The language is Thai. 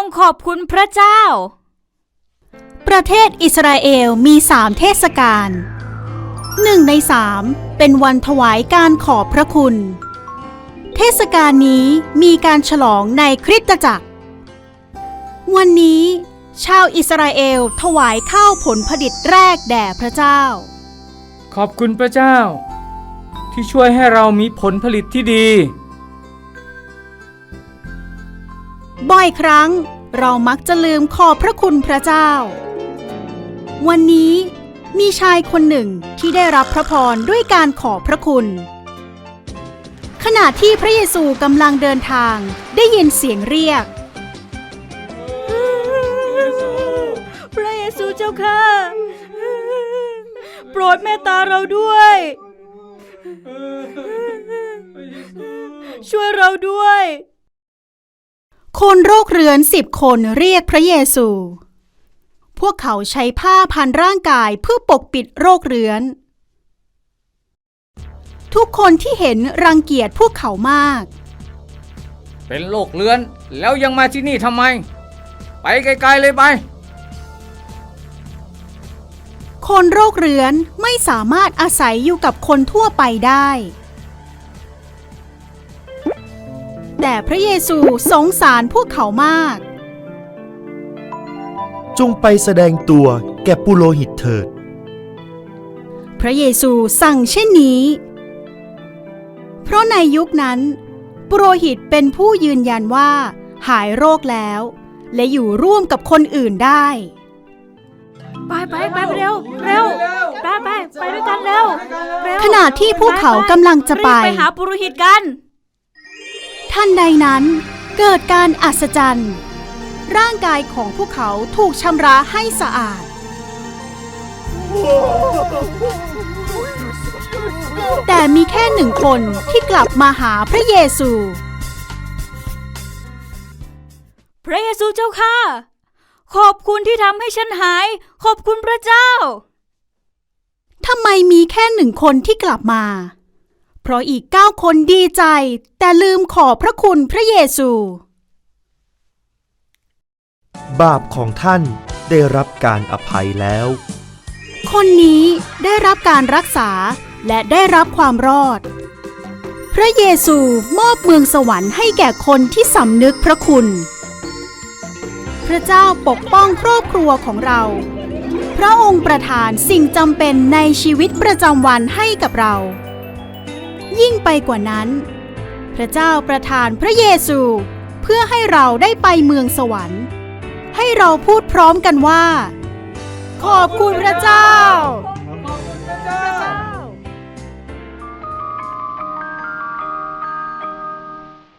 งขอบคุณพระเจ้า ประเทศอิสราเอลมีสามเทศกาลหนึ่งในสามเป็นวันถวายการขอบพระคุณ เทศกาลนี้มีการฉลองในคริสตจักร วันนี้ ชาวอิสราเอลถวายข้าวผลผลิตแรกแด่พระเจ้า ขอบคุณพระเจ้า ที่ช่วยให้เรามีผลผลิตที่ดี บ่อยครั้งเรามักจะลืมขอบพระคุณพระเจ้า วันนี้มีชายคนหนึ่งที่ได้รับพระพรด้วยการขอบพระคุณ ขณะที่พระเยซูกำลังเดินทางได้ยินเสียงเรียก พระเยซูเจ้าค่ะ โปรดเมตตาเราด้วย ช่วยเราด้วย คนโรคเรื้อนสิบคนเรียกพระเยซู พวกเขาใช้ผ้าพันร่างกายเพื่อปกปิดโรคเรื้อน ทุกคนที่เห็นรังเกียจพวกเขามาก เป็นโรคเลือนแล้วยังมาที่นี่ทำไม ไปไกลๆเลยไป คนโรคเรื้อนไม่สามารถอาศัยอยู่กับคนทั่วไปได้ แต่พระเยซูสงสารพวกเขามาก จงไปแสดงตัวแก่ปุโรหิตเถิด พระเยซูสั่งเช่นนี้ เพราะในยุคนั้น ปุโรหิตเป็นผู้ยืนยันว่า หายโรคแล้ว และอยู่ร่วมกับคนอื่นได้ ไปไปไปเร็วเร็วไปไปไปด้วยกันเร็วเร็วขณะที่พวกเขากำลังจะไป รีบไปหาปุโรหิตกัน ท่านใดนั้นเกิดการอัศจรรย์ ร่างกายของพวกเขาถูกชำระให้สะอาด แต่มีแค่หนึ่งคนที่กลับมาหาพระเยซู พระเยซูเจ้าค่ะ ขอบคุณที่ทำให้ฉันหาย ขอบคุณพระเจ้าทำไมมีแค่หนึ่งคนที่กลับมา เพราะอีกเก้าคนดีใจ แต่ลืมขอบพระคุณพระเยซู บาปของท่านได้รับการอภัยแล้ว คนนี้ได้รับการรักษาและได้รับความรอด พระเยซูมอบเมืองสวรรค์ให้แก่คนที่สำนึกพระคุณ พระเจ้าปกป้องครอบครัวของเรา พระองค์ประทานสิ่งจำเป็นในชีวิตประจำวันให้กับเรา ยิ่งไปกว่านั้น พระเจ้าประทานพระเยซู เพื่อให้เราได้ไปเมืองสวรรค์ ให้เราพูดพร้อมกันว่า ขอบคุณพระเจ้า